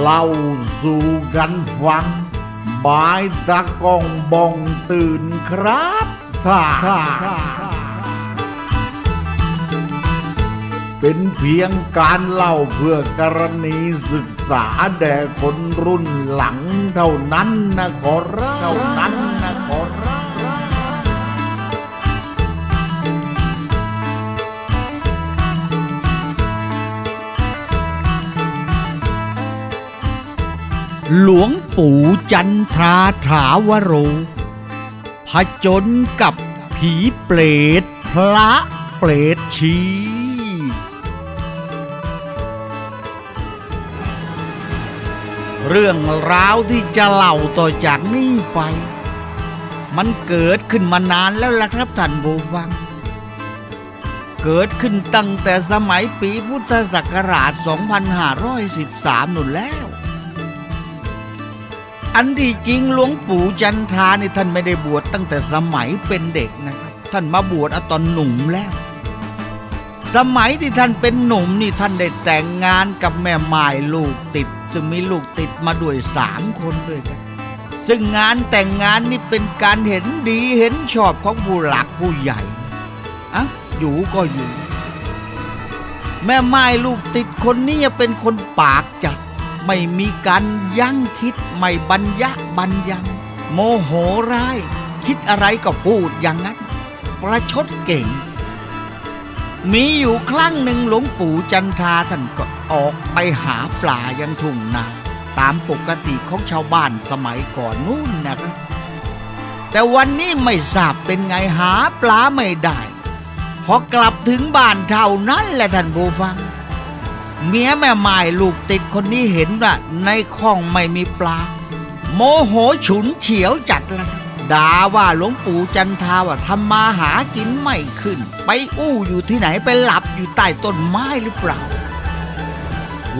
เล่าสู่กันฟังบายตะกองบองตื่นครับท่าเป็นเพียงการเล่าเพื่อกรณีศึกษาแด่คนรุ่นหลังเท่านั้นนะขอรับเท่านั้น หลวงปู่จันทราถาวโร ผจญกับผีเปรตพระเปรตชีเรื่องราวที่จะเล่าต่อจากนี้ไป มันเกิดขึ้นมานานแล้วล่ะครับท่านผู้ฟัง เกิดขึ้นตั้งแต่สมัยปีพุทธศักราช 2513นุ่นแล้ว อันที่จริงหลวงปู่จันทรานี่ท่านไม่ได้บวชตั้งแต่สมัยเป็นเด็กนะครับท่านมาบวชอตอนหนุ่มแล้ว สมัยที่ท่านเป็นหนุ่มนี่ท่านได้แต่งงานกับแม่ไม้ลูกติด ซึ่งมีลูกติดมาด้วยสามคนด้วยกันซึ่งงานแต่งงานนี่เป็นการเห็นดีเห็นชอบของผู้หลักผู้ใหญ่อะอยู่ก็อยู่ แม่ไม้ลูกติดคนนี้เป็นคนปากจัด ไม่มีการยั้งคิดไม่บัญญะบัญญัง โมโหร้าย คิดอะไรก็พูดอย่างนั้น ประชดเก่ง มีอยู่ครั้งหนึ่งหลวงปู่จันทราท่านก็ออกไปหาปลายังทุ่งนาตามปกติของชาวบ้านสมัยก่อนนู่นนะครับ แต่วันนี้ไม่ทราบเป็นไงหาปลาไม่ได้ พอกลับถึงบ้านเท่านั้นแหละท่านผู้ฟัง เมียแม่ไม้ลูกติดคนนี้เห็นว่าในคลองไม่มีปลา โมโหฉุนเฉียวจัดละด่าว่าหลวงปู่จันทาว่าทำมาหากินไม่ขึ้น ไปอู้อยู่ที่ไหนไปหลับอยู่ใต้ต้นไม้หรือเปล่า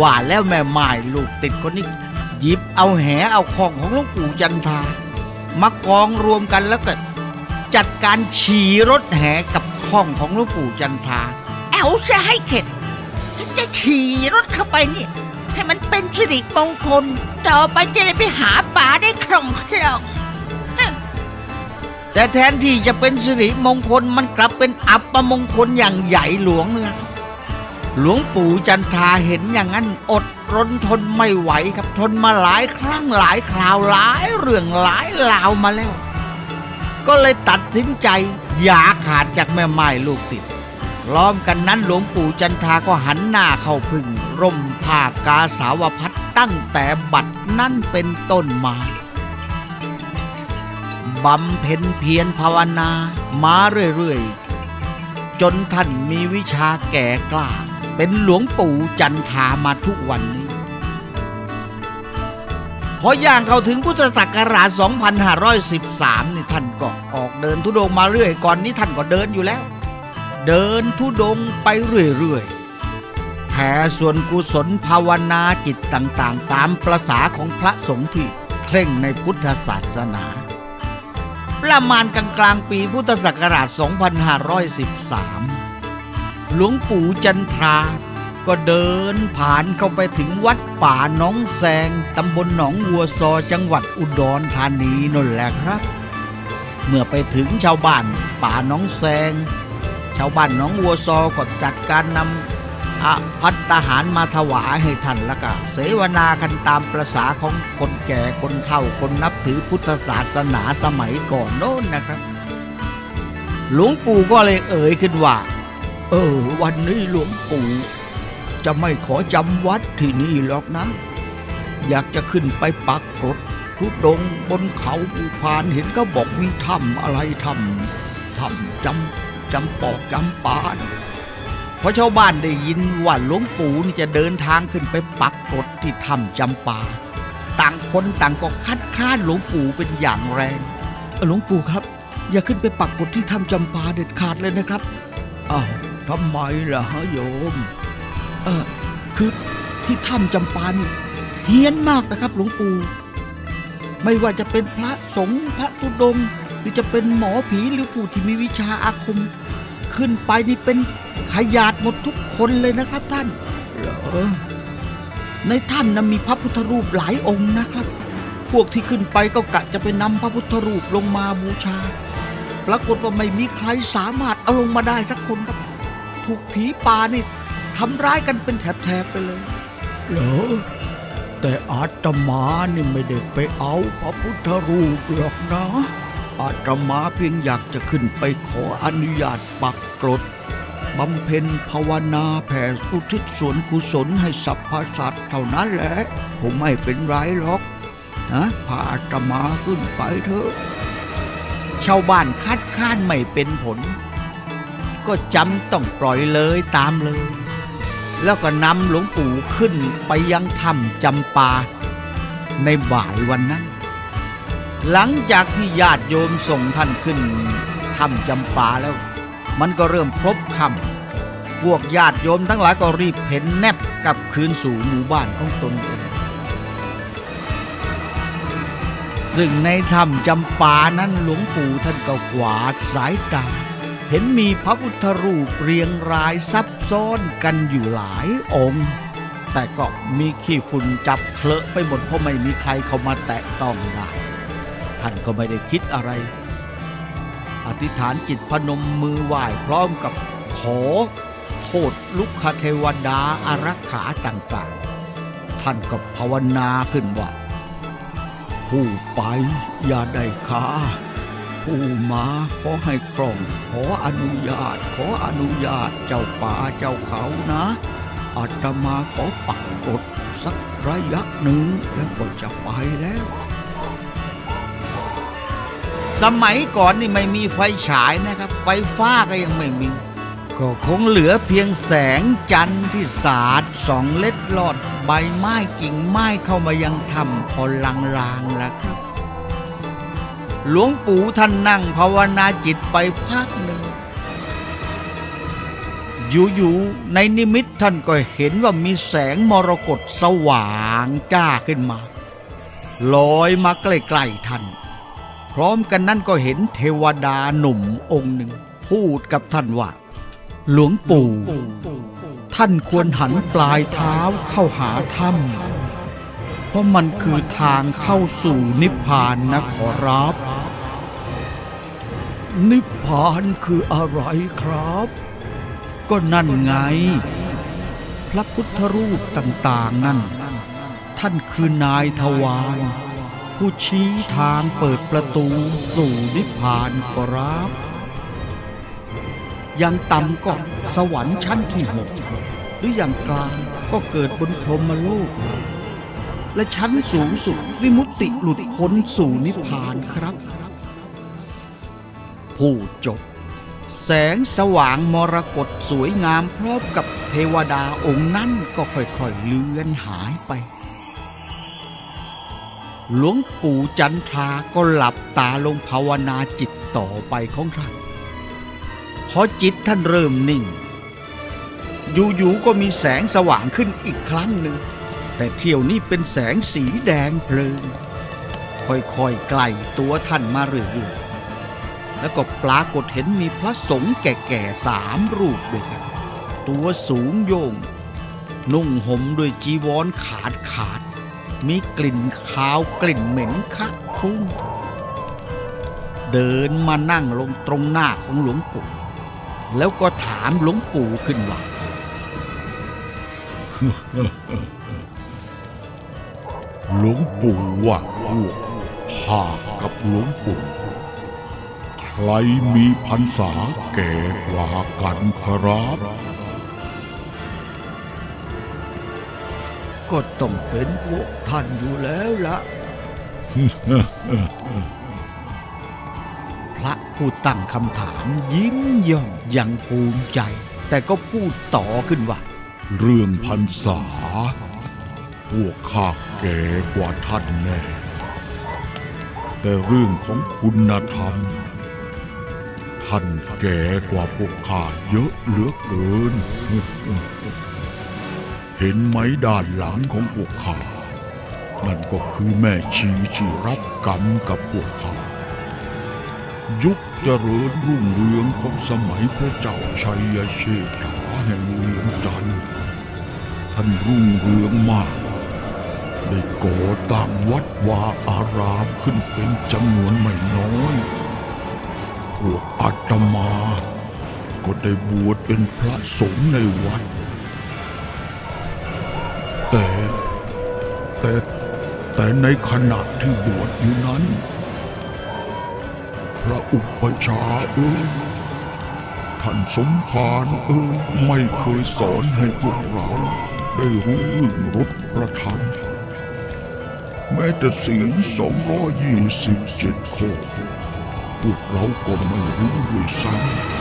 ว่าแล้วแม่ไม้ลูกติดคนนี้หยิบเอาแหเอาของของหลวงปู่จันทามากองรวมกันแล้วก็จัดการฉี่รถแหกับข้องของหลวงปู่จันทาเอาซะให้เข็ด ขี่รถเข้าไปเนี่ยให้มันเป็นสิริมงคล ต่อไปจะได้ไปหาป่าได้คล่องคล่องแต่แทนที่จะเป็นสิริมงคลมันกลับเป็นอัปมงคลอย่างใหญ่หลวงเลยหลวงปู่จันทาเห็นอย่างนั้นอดรนทนไม่ไหวครับทนมาหลายครั้งหลายคราวหลายเรื่องหลายราวมาแล้ว ก็เลยตัดสินใจอย่าขาดจากแม่ไม้ลูกติด ล้อมกันนั้นหลวงปู่จันทาก็หันหน้าเข้าพึ่ง ร่มผ้ากาสาวพัดตั้งแต่บัดนั้นเป็นต้นมาบำเพ็ญเพียรภาวนา มาเรื่อยๆ จนท่านมีวิชาแก่กล้า เป็นหลวงปู่จันทามาทุกวันนี้ พอย่างเข้าถึงพุทธศักราช 2513 นี่ท่านก็ออกเดินทุดงค์มาเรื่อยก่อนนี้ท่านก็เดินอยู่แล้ว เดินทุดงไปเรื่อยๆแผ่ส่วนกุศลภาวนาจิตต่างๆ ตามประษาของพระสงฆ์ที่เคร่งในพุทธศาสนา ประมาณกลางกลางๆปีพุทธศักราช 2513 หลวงปู่จันทราก็เดินผ่านเข้าไปถึงวัดป่าหนองแซงตำบลหนองวัวซอจังหวัดอุดรธานีนั่นแหละครับ เมื่อไปถึงชาวบ้านป่าหนองแซง ชาวบ้านหนองวัวซอก็จัดการนำอพัตตาหารมาถวายให้ท่านล้วก็เสวนากันตามประษาของคนแก่คนเฒ่าคนนับถือพุทธศาสนาสมัยก่อนโน้นนะครับ หลวงปู่ก็เลยเอ่ยขึ้นว่า เออ วันนี้หลวงปู่ จะไม่ขอจำวัดที่นี่หรอกนะ อยากจะขึ้นไปปักกรดทุดงบนเขาภูพานเห็นก็บอกมีถ้ำอะไรถ้ำถ้ำจำ จำปอกจำปานะเพราะชาวบ้านได้ยินว่าหลวงปู่นี่จะเดินทางขึ้นไปปักกรดที่ถ้ำจำปา ต่างคนต่างก็คัดค้านหลวงปู่เป็นอย่างแรงเอ่อหลวงปู่ครับ อย่าขึ้นไปปักกรดที่ถ้ำจำปาเด็ดขาดเลยนะครับอ้าวทำไมล่ะฮะโยม เออคือที่ถ้ำจำปานี่เฮี้ยนมากนะครับ หลวงปู่ไม่ว่าจะเป็นพระสงฆ์พระตุดง คือจะเป็นหมอผีหรือผู้ที่มีวิชาอาคม ขึ้นไปนี่เป็นขยาดหมดทุกคนเลยนะครับท่านเหรอในถ้ำนั้นมีพระพุทธรูปหลายองค์นะครับ พวกที่ขึ้นไปก็กะจะไปนำพระพุทธรูปลงมาบูชา ปรากฏว่าไม่มีใครสามารถเอาลงมาได้สักคนครับ ถูกผีป่านี่ทำร้ายกันเป็นแถบๆไปเลย เหรอ แต่อาตมานี่ไม่ได้ไปเอาพระพุทธรูปหรอกนะ อาตมาเพียงอยากจะขึ้นไปขออนุญาตปักกรดบำเพ็ญภาวนาแผ่อุทิศส่วนกุศลให้สัพพสัตว์เท่านั้นแหละผมไม่เป็นไรหรอกนะพาอาตมาขึ้นไปเถอะ ชาวบ้านคัดค้านไม่เป็นผล ก็จำต้องปล่อยเลยตามเลย แล้วก็นำหลวงปู่ขึ้นไปยังถ้ำจำปาในบ่ายวันนั้น หลังจากที่ญาติโยมส่งท่านขึ้นถ้ำจำปาแล้ว มันก็เริ่มพบค่ำพวกญาติโยมทั้งหลายก็รีบเห็นแนบกับคืนสู่หมู่บ้านของตนเองซึ่งในถ้ำจำปานั้นหลวงปู่ท่านก็กวาดสายตา เห็นมีพระพุทธรูปเรียงรายซับซ้อนกันอยู่หลายองค์ แต่ก็มีขี้ฝุ่นจับเคลอะไปหมดเพราะไม่มีใครเข้ามาแตะต้องได้ ท่านก็ไม่ได้คิดอะไร อธิษฐานจิตพนมมือไหว้พร้อมกับขอโทษลุกคเทวดาอารักขาต่างๆ ท่านก็ภาวนาขึ้นว่า ผู้ไปอย่าได้ค้าผู้มาขอให้คล่อง ขออนุญาต ขออนุญาตเจ้าป่าเจ้าเขานะอาตมาขอปักกฎสักระยะหนึ่งแล้วก็จะไปแล้ว สมัยก่อนนี่ไม่มีไฟฉายนะครับ ไฟฟ้าก็ยังไม่มี ก็คงเหลือเพียงแสงจันทร์ที่สาดสองเล็ดลอดใบไม้กิ่งไม้เข้ามายังถ้ำพอลางๆแล้วครับ หลวงปู่ท่านนั่งภาวนาจิตไปพักหนึ่งอยู่ๆในนิมิตท่านก็เห็นว่ามีแสงมรกตสว่างจ้าขึ้นมา ลอยมาใกล้ๆท่าน พร้อมกันนั้นก็เห็นเทวดาหนุ่มองค์หนึ่ง พูดกับท่านว่า หลวงปู่ ท่านควรหันปลายเท้าเข้าหาถ้ำเพราะมันคือทางเข้าสู่นิพพานนะขอรับ นิพพานคืออะไรครับ ก็นั่นไง พระพุทธรูปต่าง ๆ นั่น ท่านคือนายทวาร ผู้ชี้ทางเปิดประตูสู่นิพพานขอรับอย่างต่ำก็สวรรค์ชั้นที่หกหรืออย่างกลางก็เกิดบนพรหมโลก และชั้นสูงสุดวิมุตติหลุดพ้นสู่นิพพานครับ ผู้จบ แสงสว่างมรกตสวยงามพร้อมกับเทวดาองค์นั้นก็ค่อยๆเลือนหายไป หลวงปู่จันทราก็หลับตาลงภาวนาจิตต่อไปของท่านพอจิตท่านเริ่มนิ่ง อยู่ๆก็มีแสงสว่างขึ้นอีกครั้งหนึ่ง แต่เที่ยวนี้เป็นแสงสีแดงเพลิง ค่อยๆไกลตัวท่านมาเรื่อยๆแล้วก็ปรากฏเห็นมีพระสงฆ์แก่ๆสามรูปด้วยกัน ตัวสูงโยง นุ่งห่มด้วยจีวรขาดขาด มีกลิ่นคาวกลิ่นเหม็นคักคุ้งเดินมานั่งลงตรงหน้าของหลวงปู่ แล้วก็ถามหลวงปู่ขึ้นว่าหลวงปู่ว่าพวกข้ากับหลวงปู่ใครมีพรรษาแก่กว่ากันครับ ก็ต้องเป็นพวกท่านอยู่แล้วละ พระผู้ตั้งคำถามยิ้มย่องอยังภูมิใจ แต่ก็พูดต่อขึ้นว่า เรื่องพรรษา พวกข้าแก่กว่าท่านแน่ แต่เรื่องของคุณธรรม ท่านแก่กว่าพวกข้าเยอะเหลือเกิน เห็นไหมด้านหลังของพวกข้า นั่นก็คือแม่ชีที่รับกรรมกับพวกข้า ยุคเจริญรุ่งเรืองของสมัยพระเจ้าชัยเชษฐาแห่งเวียงจันทร์ท่านรุ่งเรืองมากได้ก่อตั้งวัดวาอารามขึ้นเป็นจำนวนไม่น้อย พวกอาตมา ก็ได้บวชเป็นพระสงฆ์ในวัด แต่แต่แต่ในขณะที่บวชอยู่นั้น พระอุปชฌาย์เอ้ยท่านสมภารเอ้ยไม่เคยสอนให้พวกเราได้รู้เรื่องรสประธรรมแม้แต่ศีลสองร้อยยี่สิบเจ็ดข้อพวกเราก็ไม่รู้ด้วยซ้ำ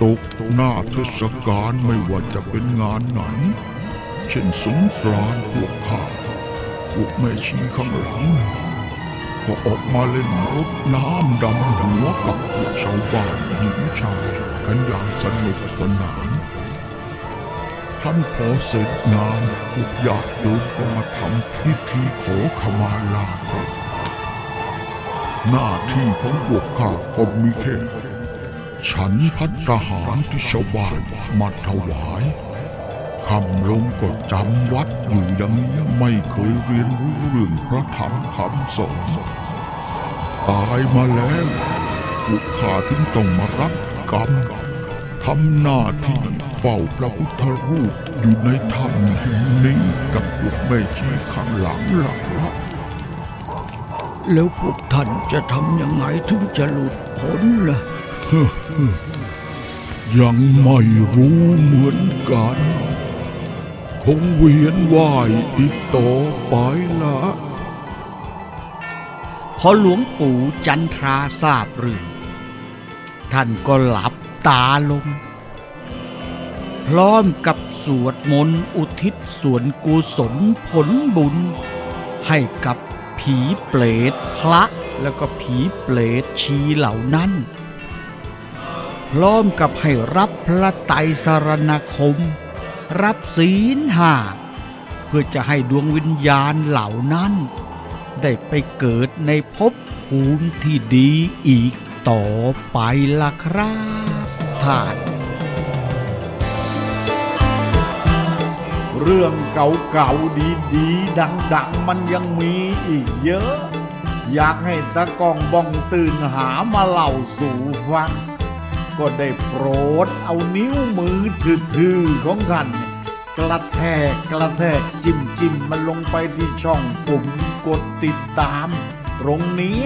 ตกหน้าเทศกาลไม่ว่าจะเป็นงานไหน เช่นสงกรานต์พวกข้าพวกแม่ชีข้างหลังก็ออกมาเล่นรดน้ำดำหัวกับพวกชาวบ้านหญิงชายกันอย่างสนุกสนานท่านพอเสร็จงานพวกญาติโยมก็มาทำพิธีขอขมาลาหน้าที่ของพวกข้าก็มีแค่ ฉันพัฒหารที่ชาวบ้านมาถวายคำลงก็จำวัดอยู่อย่างนี้ไม่เคยเรียนรู้เรื่องพระธรรมคำสอนตายมาแล้วพวกข้าถึงต้องมารับกรรมทำหน้าที่เฝ้าพระพุทธรูปอยู่ในถ้ำแห่งนี้กับพวกแม่ชีข้างหลังหลักละแล้วพวกท่านจะทำยังไงถึงจะหลุดพ้นล่ะ ยังไม่รู้เหมือนกัน คงเวียนว่ายอีกต่อไปละพอหลวงปู่จันทราทราบเรื่อง ท่านก็หลับตาลง พร้อมกับสวดมนต์อุทิศส่วนกุศลผลบุญ ให้กับผีเปรตพระแล้วก็ผีเปรตชีเหล่านั้น พร้อมกับให้รับพระไตรสรณคม รับศีลห้าเพื่อจะให้ดวงวิญญาณเหล่านั้น ได้ไปเกิดในภพภูมิที่ดีอีกต่อไปล่ะครับท่านเรื่องเก่าๆดีๆ ดัง ๆ มันยังมีอีกเยอะ อยากให้ตะกองบ้องตื่นหามาเล่าสู่ฟัง ก็ได้โปรดเอานิ้วมือถือๆของท่านกระแทกกระแทกจิ้มจิ้มมันลงไปที่ช่องปุ่มกดติดตาม ตรงนี้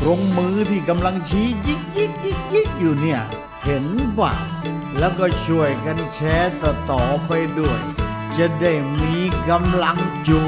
ตรงมือที่กำลังชี้ยิกยิกยิกยิกอยู่เนี่ย เห็นป่ะ แล้วก็ช่วยกันแชร์ต่อๆไปด้วย จะได้มีกำลังจู